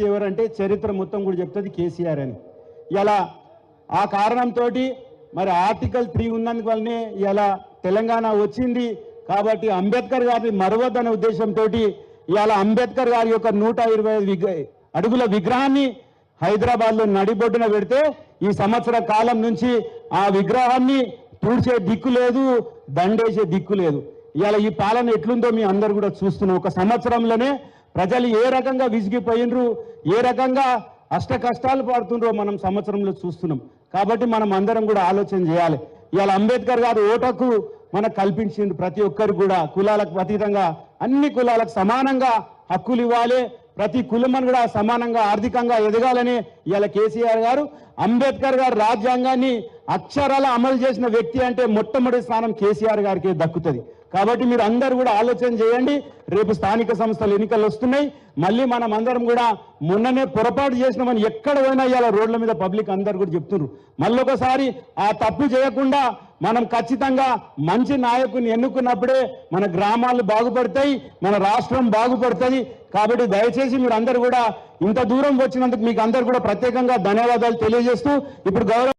ఎవరంటే చరిత్ర మొత్తం కూడా చెప్తుంది కేసీఆర్ అని. ఇలా ఆ కారణంతో మరి ఆర్టికల్ త్రీ ఉన్నందుకు వల్లనే ఇలా తెలంగాణ వచ్చింది. కాబట్టి అంబేద్కర్ గారిని మరవద్దనే ఉద్దేశంతో ఇవాళ అంబేద్కర్ గారి యొక్క నూట ఇరవై ఐదు అడుగుల విగ్రహాన్ని హైదరాబాద్లో నడిబొడ్డున పెడితే ఈ సంవత్సర కాలం నుంచి ఆ విగ్రహాన్ని తుడిచే దిక్కు లేదు దండేసే దిక్కు లేదు. ఇవాళ ఈ పాలన ఎట్లుందో మీ అందరు కూడా చూస్తున్నాం. ఒక సంవత్సరంలోనే ప్రజలు ఏ రకంగా విసిగిపోయినరు ఏ రకంగా అష్ట కష్టాలు పడుతుండ్రో మనం సంవత్సరంలో చూస్తున్నాం. కాబట్టి మనం అందరం కూడా ఆలోచన చేయాలి. ఇవాళ అంబేద్కర్ గారు ఓటకు మనకు కల్పించింది ప్రతి ఒక్కరు కూడా కులాలకు అతీతంగా అన్ని కులాలకు సమానంగా హక్కులు ఇవ్వాలి. ప్రతి కులమని కూడా సమానంగా ఆర్థికంగా ఎదగాలని ఇవాళ కేసీఆర్ గారు అంబేద్కర్ గారు రాజ్యాంగాన్ని అక్షరాల అమలు చేసిన వ్యక్తి అంటే మొట్టమొదటి స్థానం కేసీఆర్ గారికి దక్కుతుంది. కాబట్టి మీరు అందరు కూడా ఆలోచన చేయండి. రేపు స్థానిక సంస్థలు ఎన్నికలు వస్తున్నాయి. మళ్ళీ మనం అందరం కూడా మొన్ననే పొరపాటు చేసినామని ఎక్కడ పోయినా ఇవాళ రోడ్ల మీద పబ్లిక్ అందరు కూడా చెప్తున్నారు. మళ్ళీ ఒకసారి ఆ తప్పు చేయకుండా మనం ఖచ్చితంగా మంచి నాయకుని ఎన్నుకున్నప్పుడే మన గ్రామాలు బాగుపడతాయి మన రాష్ట్రం బాగుపడుతుంది. కాబట్టి దయచేసి మీరు అందరు కూడా ఇంత దూరం వచ్చినందుకు మీకు అందరు కూడా ప్రత్యేకంగా ధన్యవాదాలు తెలియజేస్తూ ఇప్పుడు గౌరవ